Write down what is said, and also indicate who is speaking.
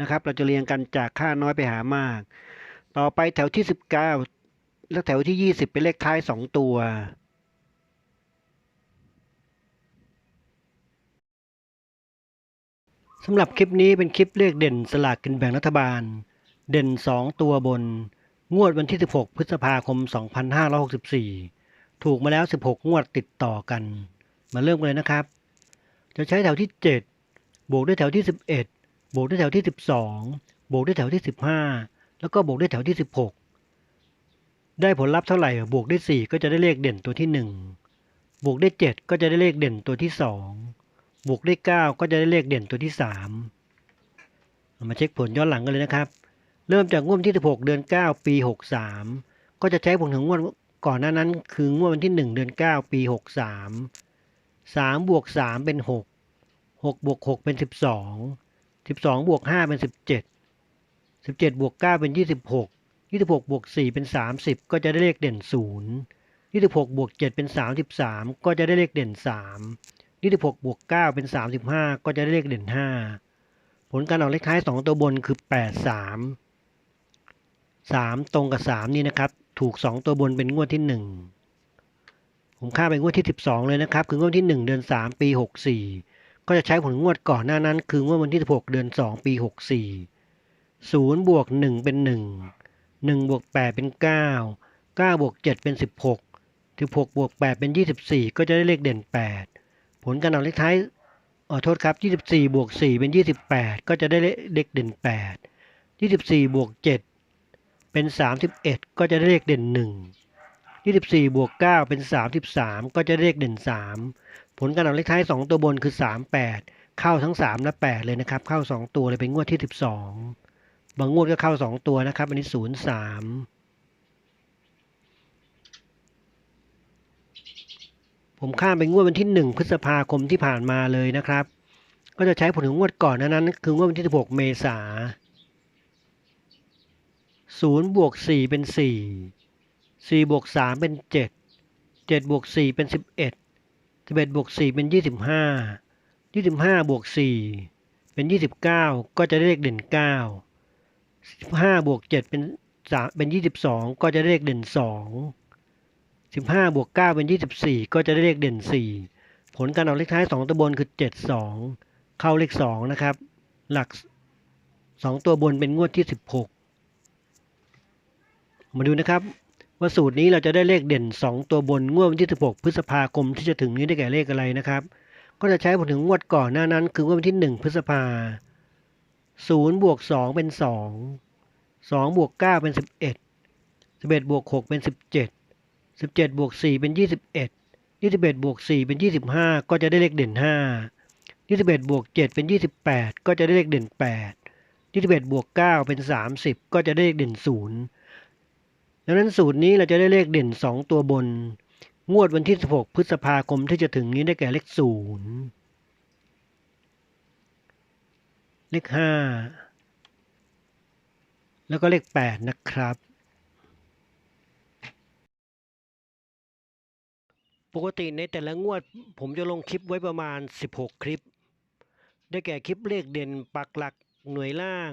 Speaker 1: นะครับ เราจะเรียงกันจากค่าน้อยไปหามาก ต่อไปแถวที่ 19 และแถวที่ 20 เป็นเลขท้าย 2 ตัว สำหรับคลิปนี้เป็นคลิปเลขเด่นสลากกินแบ่งรัฐบาล เด่น 2 ตัวบน งวดวันที่ 16 พฤษภาคม 2564 ถูกมาแล้ว 16 งวดติดต่อกัน มาเริ่มกันเลยนะครับ จะใช้แถวที่ 7 บวกด้วยแถวที่ 11 บวกด้วยแถวที่ 12 บวกด้วยแถวที่ 15 แล้วก็บวกด้วยแถวที่ 16 ได้ผลลัพธ์เท่าไหร่ บวกด้วย 4 ก็จะได้เลขเด่นตัวที่ 1 บวกด้วย 7 ก็จะได้เลขเด่นตัวที่ 2 บวกด้วย 9 ก็จะได้เลขเด่นตัวที่3เรามาเช็คผลย้อนหลังกันเลยนะครับ เริ่มจากงวดที่ 16 เดือน 9 ปี 63 ก็จะใช้ผลถึงงวดก่อนหน้านั้น คืองวดวันที่ 1 เดือน 9 ปี 63 3บวก3เป็น 6 6บวก6เป็น 12 สิบสองบวกห้าเป็นสิบเจ็ดสิบเจ็ดบวกเก้าเป็นยี่สิบหกยี่สิบหกบวกสี่เป็นสามสิบก็จะได้เลขเด่นศูนย์ยี่สิบหกบวกเจ็ดเป็นสามสิบสามก็จะได้เลขเด่นสามยี่สิบหกบวกเก้าเป็นสามสิบห้าก็จะได้เลขเด่นห้าผลการออกเลขท้ายสองตัวบนคือแปดสามสามตรงกับสามนี่นะครับ ถูกสองตัวบนเป็นงวดที่หนึ่งผมค่าเป็นงวดที่สิบสองเลยนะครับ คืองวดที่หนึ่งเดือนสามปีหกสี่ ก็จะใช้ผลงวดก่อนหน้านั้น คืองวดวันที่ 16 เดือน 2 ปี 64 0บวก1เป็น 1 1บวก8เป็น 9 9บวก7เป็น 16 16บวก8เป็น 24 ก็จะได้เลขเด่น 8 ผลการออกเลขท้ายขอโทษครับ 24 บวก 4 เป็น 28 ก็จะได้เลขเด่น 8 24 บวก 7 เป็น 31 ก็จะได้เลขเด่น 1 24 บวก 9 เป็น 33 ก็จะเลขเด่น 3 ผลการออกเลขท้าย 2 ตัวบนคือ 38 เข้าทั้ง 3 และ 8 เลยนะครับ เข้า 2 ตัวเลยเป็นงวดที่ 12 บางงวดก็เข้า 2 ตัวนะครับ อันนี้ 03 ผมข้ามไปงวดวันที่ 1 พฤษภาคมที่ผ่านมาเลยนะครับ ก็จะใช้ผลถึงงวดก่อนนานั้น คืองวดวันที่ 16 เมษา0บวก 4 เป็น 4 4บวก3เป็น7 7บวก4เป็น11 11บวก4เป็น25 25บวก4เป็น29ก็จะได้เลขเด่น9 15บวก7เป็น3เป็น22ก็จะได้เลขเด่น2 15บวก9เป็น24ก็จะได้เลขเด่น4ผลการออกเลขท้าย2ตัวบนคือ72เข้าเลข2นะครับ หลัก2ตัวบนเป็นงวดที่16มาดูนะครับ ว่าสูตรนี้เราจะได้เลขเด่น 2 ตัวบนงวดวันที่ 16 พฤษภาคมที่จะถึงนี้ได้แก่เลขอะไรนะครับ ก็จะใช้ผลถึงงวดก่อนหน้านั้น คืองวดวันที่ 1 พฤษภา0บวก2เป็น 2 2บวก9เป็น 11 11บวก6เป็น 17 17บวก4เป็น 21 21บวก4เป็น 25 ก็จะได้เลขเด่น 5 21บวก7เป็น 28 ก็จะได้เลขเด่น 8 21บวก9เป็น 30 ก็จะได้เลขเด่น 0 ดังนั้นสูตรนี้เราจะได้เลขเด่น 2 ตัวบน งวดวันที่ 16 พฤษภาคมที่จะถึงนี้ได้แก่เลข 0 เลขห้าแล้วก็เลขแปดนะครับ ปกติในแต่ละงวดผมจะลงคลิปไว้ประมาณ 16 คลิป ได้แก่คลิปเลขเด่นปักหลักหน่วยล่าง